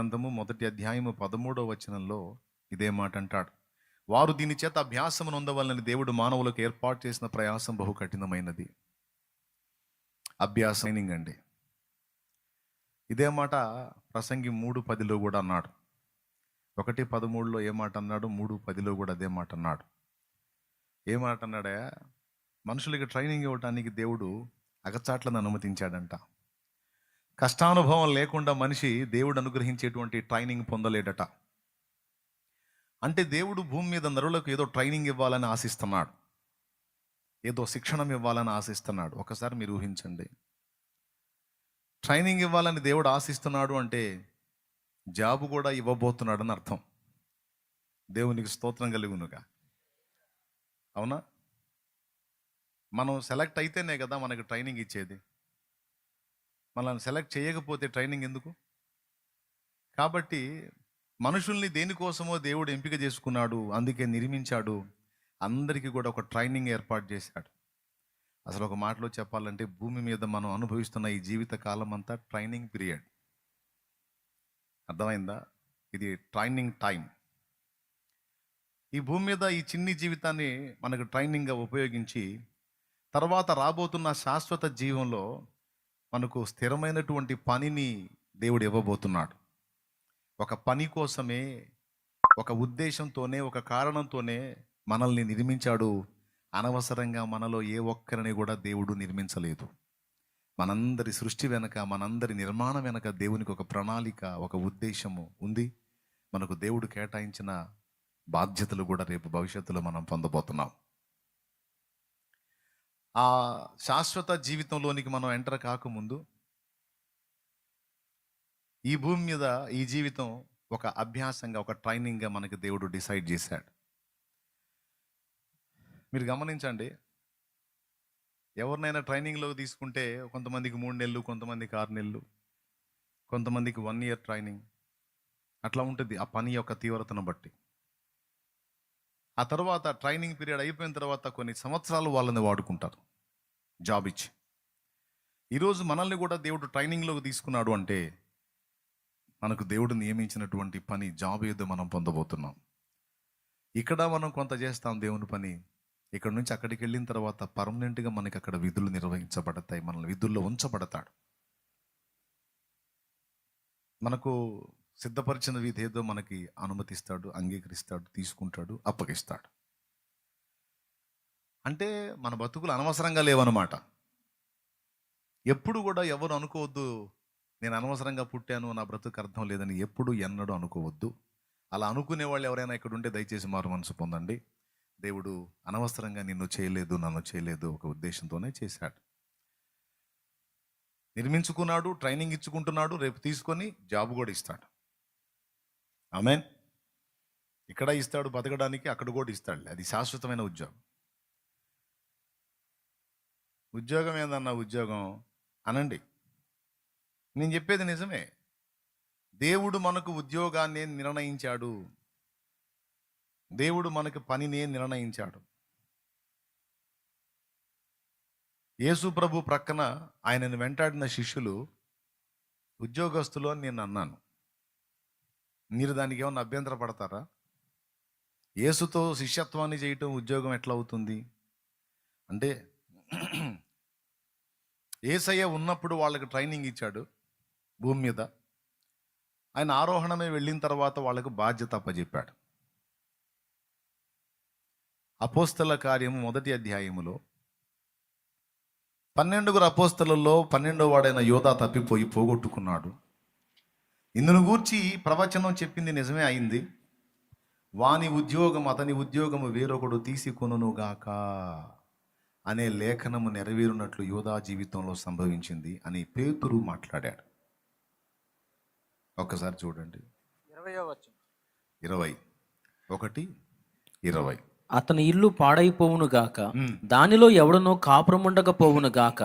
గ్రంథము మొదటి అధ్యాయము పదమూడవ వచనంలో ఇదే మాట అంటాడు వారు దీని చేత అభ్యాసం నొందవలని దేవుడు మానవులకు ఏర్పాటు చేసిన ప్రయాసం బహు కఠినమైనది. అభ్యాసం ట్రైనింగ్ అండి. ఇదే మాట ప్రసంగి మూడు పదిలో కూడా అన్నాడు. ఒకటి పదమూడులో ఏ మాట అన్నాడు? మూడు పదిలో కూడా అదే మాట అన్నాడు. ఏ మాట అన్నాడా? మనుషులకి ట్రైనింగ్ ఇవ్వటానికి దేవుడు అగచాట్లను అనుమతించాడంట. కష్టానుభవం లేకుండా మనిషి దేవుడు అనుగ్రహించేటువంటి ట్రైనింగ్ పొందలేడట. అంటే దేవుడు భూమి మీద నరులకు ఏదో ట్రైనింగ్ ఇవ్వాలని ఆశిస్తున్నాడు. ఏదో శిక్షణం ఇవ్వాలని ఆశిస్తున్నాడు. ఒకసారి మీరు ఊహించండి. ట్రైనింగ్ ఇవ్వాలని దేవుడు ఆశిస్తున్నాడు అంటే జాబ్ కూడా ఇవ్వబోతున్నాడు అని అర్థం. దేవునికి స్తోత్రం కలుగునుగా. అవునా? మనం సెలెక్ట్ అయితేనే కదా మనకు ట్రైనింగ్ ఇచ్చేది. మనల్ని సెలెక్ట్ చేయకపోతే ట్రైనింగ్ ఎందుకు? కాబట్టి మనుషుల్ని దేనికోసమో దేవుడు ఎంపిక చేసుకున్నాడు అందుకే నిర్మించాడు అందరికీ కూడా ఒక ట్రైనింగ్ ఏర్పాటు చేశాడు. అసలు ఒక మాటలో చెప్పాలంటే భూమి మీద మనం అనుభవిస్తున్న ఈ జీవిత కాలం అంతా ట్రైనింగ్ పీరియడ్. అర్థమైందా? ఇది ట్రైనింగ్ టైం. ఈ భూమి మీద ఈ చిన్ని జీవితాన్ని మనకు ట్రైనింగ్గా ఉపయోగించి తర్వాత రాబోతున్న శాశ్వత జీవంలో మనకు స్థిరమైనటువంటి పనిని దేవుడు ఇవ్వబోతున్నాడు. ఒక పని కోసమే ఒక ఉద్దేశంతోనే ఒక కారణంతోనే మనల్ని నిర్మించాడు. అనవసరంగా మనలో ఏ ఒక్కరిని కూడా దేవుడు నిర్మించలేదు. మనందరి సృష్టి వెనక మనందరి నిర్మాణం వెనక దేవునికి ఒక ప్రణాళిక ఒక ఉద్దేశము ఉంది. మనకు దేవుడు కేటాయించిన బాధ్యతలు కూడా రేపు భవిష్యత్తులో మనం పొందబోతున్నాం. ఆ శాశ్వత జీవితంలోనికి మనం ఎంటర్ కాకముందు ఈ భూమి మీద ఈ జీవితం ఒక అభ్యాసంగా ఒక ట్రైనింగ్గా మనకి దేవుడు డిసైడ్ చేశాడు. మీరు గమనించండి ఎవరినైనా ట్రైనింగ్లో తీసుకుంటే కొంతమందికి మూడు నెలలు కొంతమందికి ఆరు నెలలు కొంతమందికి వన్ ఇయర్ ట్రైనింగ్ అట్లా ఉంటుంది ఆ పని యొక్క తీవ్రతను బట్టి. ఆ తర్వాత ట్రైనింగ్ పీరియడ్ అయిపోయిన తర్వాత కొన్ని సంవత్సరాలు వాళ్ళని వాడుకుంటారు. జాబ్ ఇచ్చి. ఈరోజు మనల్ని కూడా దేవుడు ట్రైనింగ్లోకి తీసుకున్నాడు అంటే మనకు దేవుడు నియమించినటువంటి పని జాబ్ ఏదో మనం పొందబోతున్నాం. ఇక్కడ మనం కొంత చేస్తాం దేవుని పని. ఇక్కడ నుంచి అక్కడికి వెళ్ళిన తర్వాత పర్మనెంట్గా మనకి అక్కడ విధులు నిర్వహించబడతాయి. మనల్ని విధుల్లో ఉంచబడతాడు. మనకు సిద్ధపరిచిన విధి ఏదో మనకి అనుమతిస్తాడు అంగీకరిస్తాడు తీసుకుంటాడు అప్పగిస్తాడు. అంటే మన బతుకులు అనవసరంగా లేవన్నమాట. ఎప్పుడు కూడా ఎవరు అనుకోవద్దు నేను అనవసరంగా పుట్టాను నా బ్రతుకు అర్థం లేదని ఎప్పుడు ఎన్నడూ అనుకోవద్దు. అలా అనుకునే వాళ్ళు ఎవరైనా ఇక్కడ ఉంటే దయచేసి మారు మనసు పొందండి. దేవుడు అనవసరంగా నిన్ను చేయలేదు నన్ను చేయలేదు ఒక ఉద్దేశంతోనే చేశాడు. నిర్మించుకున్నాడు ట్రైనింగ్ ఇచ్చుకుంటున్నాడు రేపు తీసుకొని జాబ్ కూడా ఇస్తాడు. ఆమెన్. ఇక్కడ ఇస్తాడు బతకడానికి అక్కడ కూడా ఇస్తాడు. అది శాశ్వతమైన ఉద్యోగం. ఉద్యోగం ఏందన్న ఉద్యోగం? అనండి. నేను చెప్పేది నిజమే. దేవుడు మనకు ఉద్యోగాన్ని నిర్ణయించాడు. దేవుడు మనకు పనినే నిర్ణయించాడు. యేసు ప్రభు ప్రక్కన ఆయనను వెంటాడిన శిష్యులు ఉద్యోగస్తులు అని నేను అన్నాను. మీరు దానికి ఏమన్నా అభ్యంతర పడతారా యేసుతో శిష్యత్వాన్ని చేయటం ఉద్యోగం ఎట్లా అవుతుంది అంటే ఏసయ్య ఉన్నప్పుడు వాళ్ళకి ట్రైనింగ్ ఇచ్చాడు భూమి మీద. ఆయన ఆరోహణమే వెళ్ళిన తర్వాత వాళ్ళకు బాధ్యత అప్పచెప్పాడు అపోస్తల కార్యము మొదటి అధ్యాయములో పన్నెండుగురు అపోస్తలలో పన్నెండో వాడైన యోధ తప్పిపోయి పోగొట్టుకున్నాడు. ఇందును గూర్చి ప్రవచనం చెప్పింది నిజమే అయింది. వాని ఉద్యోగం అతని ఉద్యోగము వేరొకడు తీసుకొనుగాక అనే లేఖనము నెరవేరునట్లు యోధా జీవితంలో సంభవించింది అని పేతురు మాట్లాడాడు. ఒక్కసారి చూడండి. ఇరవై. ఒకటి ఇరవై. అతని ఇల్లు పాడైపోవును గాక. దానిలో ఎవడనో కాపురముండకపోవును గాక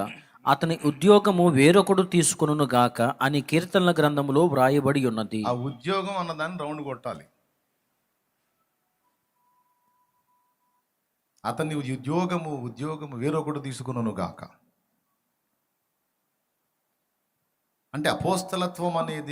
అతని ఉద్యోగము వేరొకడు తీసుకును గాక అని కీర్తనల గ్రంథములో వ్రాయబడి ఉన్నది. ఆ ఉద్యోగం అన్నదాన్ని రౌండ్ కొట్టాలి. అతని ఉద్యోగము ఉద్యోగము వేరొకడు తీసుకును గాక. అంటే అపోస్తలత్వం అనేది